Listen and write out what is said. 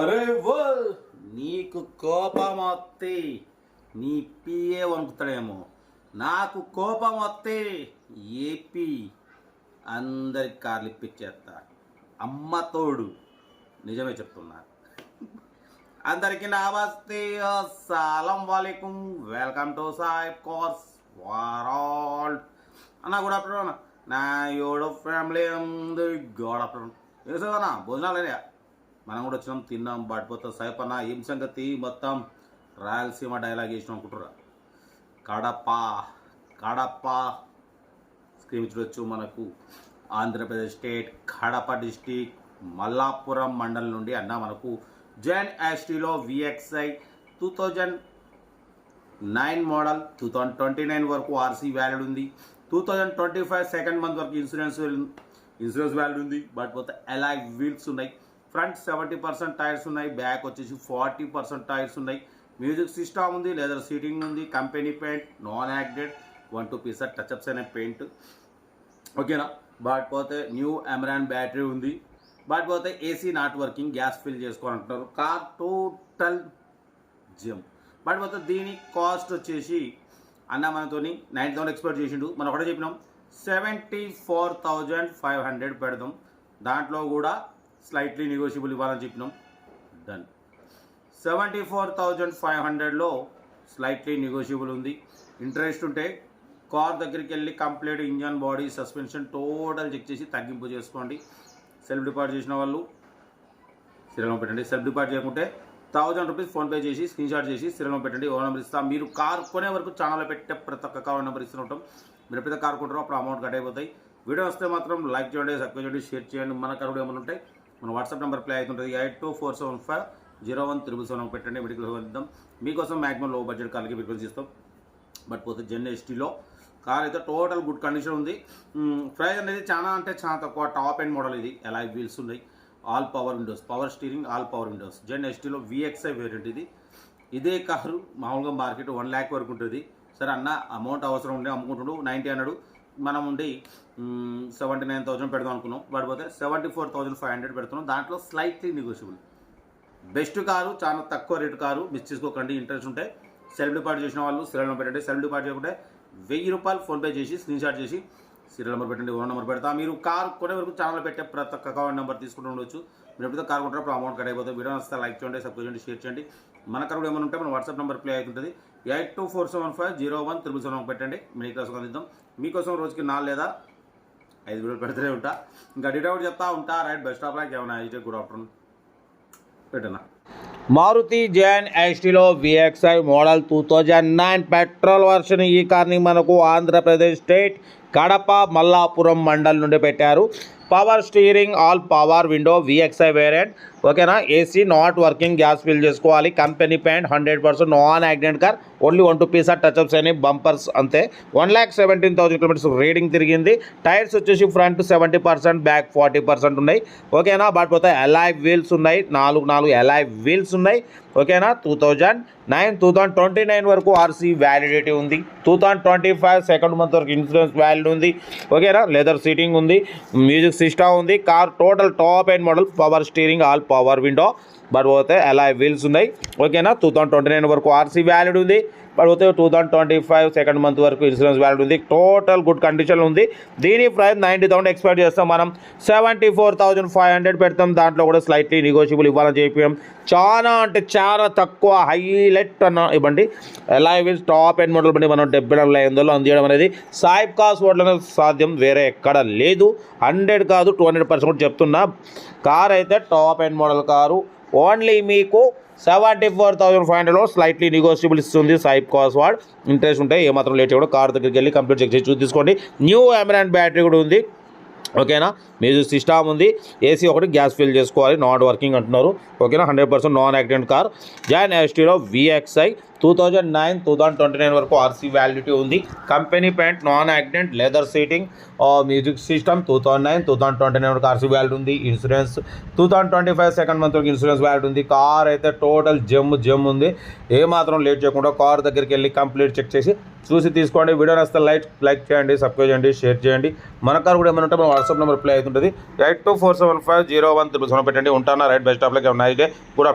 అరే ఓ నీకు కోపం వస్తే నీ పిఏ వణుకుతాడేమో. నాకు కోపం వస్తే ఏపీ అందరికి కార్లు ఇప్పించేస్తా అమ్మ తోడు. నిజమే చెప్తున్నా. అందరికీ నమస్తే. సలాం వాలేకుం. Welcome to Saib cars all అన్న గుడ్ ఆఫ్టర్నూన్ నా యోడో ఫ్యామిలీ అందరి గుడ్ ఆఫ్టర్నూన్. వేసేదన్నా భోజనాలు అయినాయా? మనం కూడా వచ్చినాం తిన్నాం బాటిపోతాం. సైపన్న ఏం సంగతి? మొత్తం రాయలసీమ డైలాగ్ వేసినాం అనుకుంటురా కడప కడప స్క్రీన్ చూడొచ్చు మనకు ఆంధ్రప్రదేశ్ స్టేట్ కడప డిస్టిక్ మల్లాపురం మండలం నుండి అన్న మనకు Zen Estilo VXi two thousand nine model two thousand twenty nine వరకు ఆర్సీ వ్యాలిడ్ ఉంది. Two thousand twenty five second month వరకు ఇన్సూరెన్స్ ఇన్సూరెన్స్ వ్యాలిడ్ ఉంది. బట్ పోతే ఎలాగ్ వీల్స్ ఉన్నాయి. ఫ్రంట్ సెవెంటీ పర్సెంట్ టైర్స్ ఉన్నాయి బ్యాక్ వచ్చేసి ఫార్టీ పర్సెంట్ టైర్స్ ఉన్నాయి. Music system ఉంది లెదర్ సీటింగ్ ఉంది company paint non acted one two pieces touch ups అనే పెయింట్ ఓకేనా బట్ పోతే న్యూ అమెరాన్ బ్యాటరీ ఉంది. బట్ పోతే AC not working gas fill చేసుకోవాలంటున్నారు. Car total జిమ్ బట్ పోతే దీని కాస్ట్ వచ్చేసి అన్న మనతోని నైన్ థౌసండ్ ఎక్స్పెక్ట్ చేసిండు. మనం ఒకటే చెప్పినాం seventy four thousand five hundred పెడదాం. దాంట్లో కూడా స్లైట్లీ నెగోషియబుల్ ఇవ్వాలని చెప్పినాం. Done seventy four thousand five హండ్రెడ్లో స్లైట్లీ నెగోషియబుల్ ఉంది. ఇంట్రెస్ట్ ఉంటే కార్ దగ్గరికి వెళ్ళి complete engine body suspension total check చేసి తగ్గింపు చేసుకోండి. సెల్ఫ్ డిపార్ట్ చేసిన వాళ్ళు సీరియల్ పెట్టండి. సెల్ఫ్ డిపార్ట్ చేయకుంటే థౌజండ్ రూపీస్ ఫోన్పే చేసి స్క్రీన్ షాట్ చేసి సీరియల్ పెట్టండి. ఓ నెంబర్ ఇస్తాం. మీరు కార్ కొనే వరకు ఛానల్లో పెట్టే ప్రతి ఒక్క కార్ నెంబర్ ఇస్తూ ఉంటాం. మీరు ఎప్పుడైతే కార్ కొంటారో అప్పుడు అమౌంట్ కట్ అయిపోతాయి. వీడియో వస్తే మాత్రం లైక్ చేయండి సబ్స్క్రైబ్ చేయండి షేర్ చేయండి. మన కార్ ఏమైనా ఉంటాయి మన వాట్సాప్ నెంబర్ ప్లే అవుతుంటుంది. Eight two four seven five zero one triple seven పెట్టండి మెడికల్ ఇద్దాం. మీకోసం మ్యాక్సిమం లో బడ్జెట్ కార్లకి ప్రిఫరెన్స్ ఇస్తాం బట్ పోతే జెన్ ఎస్టీలో కార్ అయితే టోటల్ గుడ్ కండిషన్ ఉంది. Hmm, ప్రైస్ అనేది చాలా అంటే చాలా తక్కువ. టాప్ అండ్ మోడల్ ఇది. ఎలా వీల్స్ ఉన్నాయి. All power windows power steering all power windows Zen Estilo VXi variant ఇది. ఇదే కారు మామూలుగా మార్కెట్ వన్ ల్యాక్ వరకు ఉంటుంది. సరే అన్న అమౌంట్ అవసరం ఉండే అమ్ముకుంటుండు. నైంటీ హండ్రెడ్ మనం ఉండి సెవెంటీ నైన్ థౌసండ్ పెడదాం అనుకున్నాం. పడిపోతే seventy four thousand five hundred పెడుతున్నాం. దాంట్లో స్లైట్లీ నెగోషియబుల్ బెస్ట్ కారు చాలా తక్కువ రేటు కారు మిస్ చేసుకోకండి ఇంట్రెస్ట్ ఉంటే. సెల్ఫ్ డిపాజిట్ చేసిన వాళ్ళు సీరియల్ నెంబర్ పెట్టండి. సెల్ఫ్ డిపాజిట్ చేయకుంటే వెయ్యి రూపాయలు ఫోన్పే చేసి స్క్రీన్ షాట్ చేసి సీరియల్ నెంబర్ పెట్టండి ఓన్ నెంబర్ పెడతా. మీరు కార్ కొనే వరకు ఛానల్ పెట్టే ప్రతి ఒక్క అకౌంట్ నెంబర్ తీసుకుంటూ ఉండొచ్చు. మీరు ఎప్పుడైతే కార్ కొంటారో అప్పుడు అమౌంట్ కట్ అయిపోతుంది. వీడియో వస్తే లైక్ చేయండి సబ్స్క్రైబ్ చేయండి షేర్ చేయండి. మన కార్ కూడా ఏమైనా ఉంటే మన వాట్సాప్ నెంబర్ ప్లే అవుతుంటుంది. Eight two four seven five zero one triple seven పెట్టండి. మీ కోసం అందిద్దాం. మీకోసం రోజుకి నాలుగు లేదా ఐదు వీడియోలు పెడుతూనే ఉంటా. ఇంకా డీటెయిల్ చెప్తా ఉంటా. Right bus stop like. ఏమైనా ఐటీ గుడ్ ఆఫ్టర్నూన్. పెట్టనా? Maruti Zen Estilo VXi model two thousand nine petrol version. ఈ కార్ని మనకు ఆంధ్రప్రదేశ్ స్టేట్ కడప మల్లాపురం మండల్ నుండి పెట్టారు. Power steering all power window VXi variant. ఓకేనా? AC not working gas fill చేసుకోవాలి. Company paint hundred percent non accident car only one two piece touch ups అని bumpers అంతే. One lakh seventeen thousand kilometres reading తిరిగింది. Tyres వచ్చేసి front seventy percent back forty percent ఉన్నాయి. ఓకేనా? But పోతే alive wheels ఉన్నాయి. నాలుగు నాలుగు ఎలైవ్ వీల్స్ ఉన్నాయి. ఓకేనా? Two thousand nine two thousand twenty nine వరకు ఆర్సీ వ్యాలిడిటీ ఉంది. Two thousand twenty five second month వరకు ఇన్సూరెన్స్ వ్యాలిడ్ ఉంది. ఓకేనా? లెదర్ సీటింగ్ ఉంది. మ్యూజిక్ సిస్టమ్ ఉంది. Car total top and model power steering all power window but పోతే అలా wheels ఉన్నాయి. ఓకేనా టూ థౌసండ్ ట్వంటీ నైన్ వరకు ఆర్సీ వ్యాలిడ్ ఉంది. పడిపోతే two thousand twenty five second month వరకు ఇన్సూరెన్స్ వ్యాలిడ్ ఉంది. టోటల్ గుడ్ కండిషన్ ఉంది. దీని ప్రైస్ నైంటీ థౌసండ్ ఎక్స్పెక్ట్ చేస్తాం మనం. Seventy four thousand five hundred పెడతాం. దాంట్లో కూడా స్లైట్లీ నెగోషియబుల్ ఇవ్వాలని చెప్పాం. చాలా అంటే చాలా తక్కువ హైలైట్ అన్న ఇవ్వండి. ఎలా వీల్స్ టాప్ అండ్ మోడల్ బండి మనం డెబ్బై నాలుగు ఐదు వందలు అనేది సాయిబ్ కాస్ ఓట్లనే సాధ్యం వేరే ఎక్కడ లేదు. హండ్రెడ్ కాదు టూ హండ్రెడ్ పర్సెంట్ కూడా చెప్తున్నా. కార్ అయితే top end model car. Only మీకు సెవెంటీ ఫోర్ థౌసండ్ ఫైవ్ హండ్రెడ్లో స్లైట్లీ నెగోషియబుల్ ఇస్తుంది. సాయిబ్ కాస్ వాడ్ ఇంట్రెస్ట్ ఉంటే ఏమాత్రం లేట్ కూడా కార్ దగ్గరికి వెళ్ళి కంప్లీట్ చెక్ చేసి చూసి తీసుకోండి న్యూ ఎమరాన్ బ్యాటరీ కూడా ఉంది. ఓకేనా మ్యూజిక్ సిస్టమ్ ఉంది. ఏసీ ఒకటి గ్యాస్ ఫిల్ చేసుకోవాలి. నాట్ వర్కింగ్ అంటున్నారు. ఓకేనా hundred percent non accident car Zen Estilo VXi two thousand nine two thousand twenty nine వరకు ఆర్సీ వ్యాలిడిటీ ఉంది. Company paint non accident leather seating music system two thousand nine two thousand twenty nine వరకు RC valid ఉంది. Insurance two thousand twenty five second month వరకు insurance valid ఉంది. Car అయితే total జమ్ జమ్ ఉంది. ఏ మాత్రం లేట్ చేయకుండా కార్ దగ్గరికి వెళ్ళి కంప్లీట్ చెక్ చేసి చూసి తీసుకోండి. వీడియో నచ్చితే లైక్ లైక్ చేయండి సబ్స్క్రైబ్ చేయండి షేర్ చేయండి. మన కార్ కూడా ఏమైనా ఉంటే మన వాట్సాప్ నెంబర్ ప్లే అవుతుంటుంది. Eight two four seven five zero one triple seven పెట్టండి. ఉంటాను? Right best of like night day good